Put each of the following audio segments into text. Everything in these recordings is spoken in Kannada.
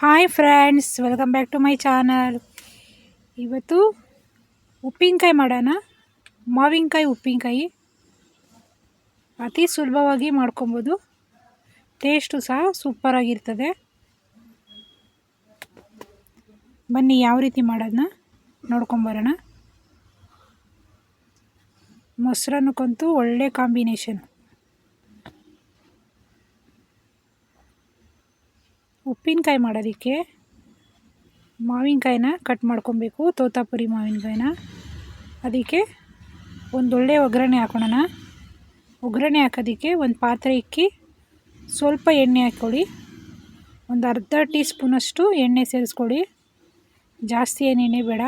Hi friends, welcome back to my channel. ಇವತ್ತು ಉಪ್ಪಿನಕಾಯಿ ಮಾಡೋಣ. ಮಾವಿನಕಾಯಿ, ಉಪ್ಪಿನಕಾಯಿ ಅತಿ ಸುಲಭವಾಗಿ ಮಾಡ್ಕೊಬೋದು. ಟೇಸ್ಟು ಸಹ ಸೂಪರಾಗಿರ್ತದೆ ಬನ್ನಿ, ಯಾವ ರೀತಿ ಮಾಡೋದನ್ನ ನೋಡ್ಕೊಂಬರೋಣ ಮೊಸರನ್ನಕ್ಕಂತೂ ಒಳ್ಳೆ ಕಾಂಬಿನೇಷನ್ ಉಪ್ಪಿನಕಾಯಿ ಮಾಡೋದಕ್ಕೆ ಮಾವಿನಕಾಯಿನ ಕಟ್ ಮಾಡ್ಕೊಬೇಕು, ತೋತಾಪುರಿ ಮಾವಿನಕಾಯಿನ. ಅದಕ್ಕೆ ಒಂದೊಳ್ಳೆ ಒಗ್ಗರಣೆ ಹಾಕೋಣ ಒಗ್ಗರಣೆ ಹಾಕೋದಕ್ಕೆ ಒಂದು ಪಾತ್ರೆ ಇಕ್ಕಿ, ಸ್ವಲ್ಪ ಎಣ್ಣೆ ಹಾಕ್ಕೊಳ್ಳಿ. ಒಂದು ಅರ್ಧ ಟೀ ಸ್ಪೂನಷ್ಟು ಎಣ್ಣೆ ಸೇರಿಸ್ಕೊಳ್ಳಿ. ಜಾಸ್ತಿ ಏನು ಎಣ್ಣೆ ಬೇಡ.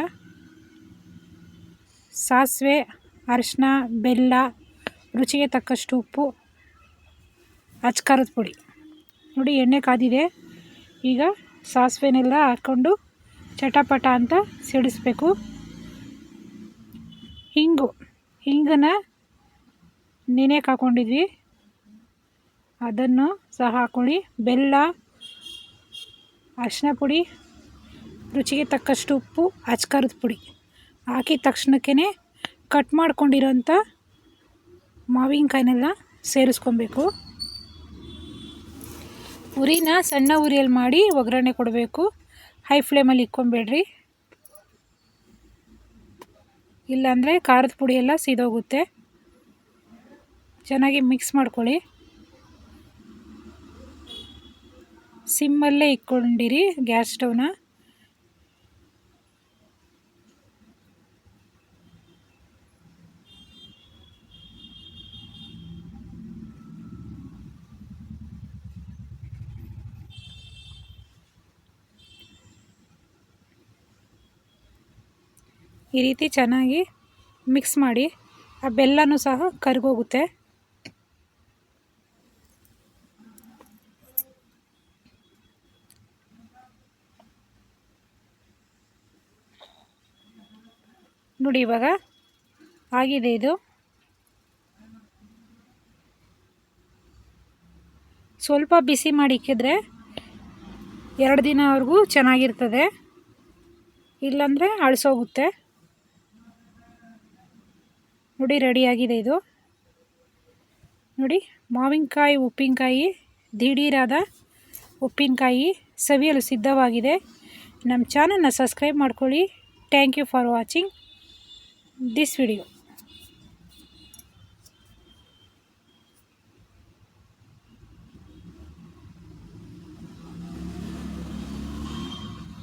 ಸಾಸಿವೆ ಅರಿಶಿನ ಬೆಲ್ಲ, ರುಚಿಗೆ ತಕ್ಕಷ್ಟು ಉಪ್ಪು ಅಚ್ಕಾರದ ಪುಡಿ. ನೋಡಿ ಎಣ್ಣೆ ಕಾದಿದೆ. ಈಗ ಸಾಸಿವೆನೆಲ್ಲ ಹಾಕ್ಕೊಂಡು ಚಟಪಟ ಅಂತ ಸಿಡಿಸ್ಬೇಕು. ಹಿಂಗು, ಹಿಂಗನ್ನ ನೆನೆಯಕ್ಕೆ ಹಾಕ್ಕೊಂಡಿದ್ವಿ ಅದನ್ನು ಸಹ ಹಾಕ್ಕೊಳ್ಳಿ. ಬೆಲ್ಲ ಅರಿಶಿನ ಪುಡಿ, ರುಚಿಗೆ ತಕ್ಕಷ್ಟು ಉಪ್ಪು, ಅಚ್ಕಾರದ ಪುಡಿ. ಹಾಕಿದ ತಕ್ಷಣಕ್ಕೇ ಕಟ್ ಮಾಡ್ಕೊಂಡಿರೋಂಥ ಮಾವಿನಕಾಯಿನೆಲ್ಲ ಸೇರಿಸ್ಕೊಬೇಕು. ಉರಿನ ಸಣ್ಣ ಉರಿಯಲ್ಲಿ ಮಾಡಿ ಒಗ್ಗರಣೆ ಕೊಡಬೇಕು. ಹೈ ಫ್ಲೇಮಲ್ಲಿ ಇಕ್ಕೊಂಬೇಡ್ರಿ ಇಲ್ಲಾಂದರೆ ಖಾರದ ಪುಡಿ ಎಲ್ಲ ಸೀದೋಗುತ್ತೆ. ಚೆನ್ನಾಗಿ ಮಿಕ್ಸ್ ಮಾಡ್ಕೊಳ್ಳಿ. ಸಿಮ್ಮಲ್ಲೇ ಇಕ್ಕೊಂಡಿರಿ ಗ್ಯಾಸ್ ಸ್ಟವ್ನ. ಈ ರೀತಿ ಚೆನ್ನಾಗಿ ಮಿಕ್ಸ್ ಮಾಡಿ ಆ ಬೆಲ್ಲನೂ ಸಹ ಕರಗೋಗುತ್ತೆ. ನೋಡಿ ಇವಾಗ ಆಗಿದೆ ಇದು. ಸ್ವಲ್ಪ ಬಿಸಿ ಮಾಡಿ ಇಕ್ಕಿದ್ರೆ ಎರಡು ದಿನವರೆಗೂ ಚೆನ್ನಾಗಿರ್ತದೆ. ಇಲ್ಲಾಂದರೆ ಅಳಿಸೋಗುತ್ತೆ. ನೋಡಿ ರೆಡಿಯಾಗಿದೆ ಇದು. ನೋಡಿ, ಮಾವಿನಕಾಯಿ, ಉಪ್ಪಿನಕಾಯಿ, ದಿಢೀರಾದ ಉಪ್ಪಿನಕಾಯಿ ಸವಿಯಲು ಸಿದ್ಧವಾಗಿದೆ. ನಮ್ಮ ಚಾನಲ್ನ ಸಬ್ಸ್ಕ್ರೈಬ್ ಮಾಡ್ಕೊಳ್ಳಿ. Thank you for watching this video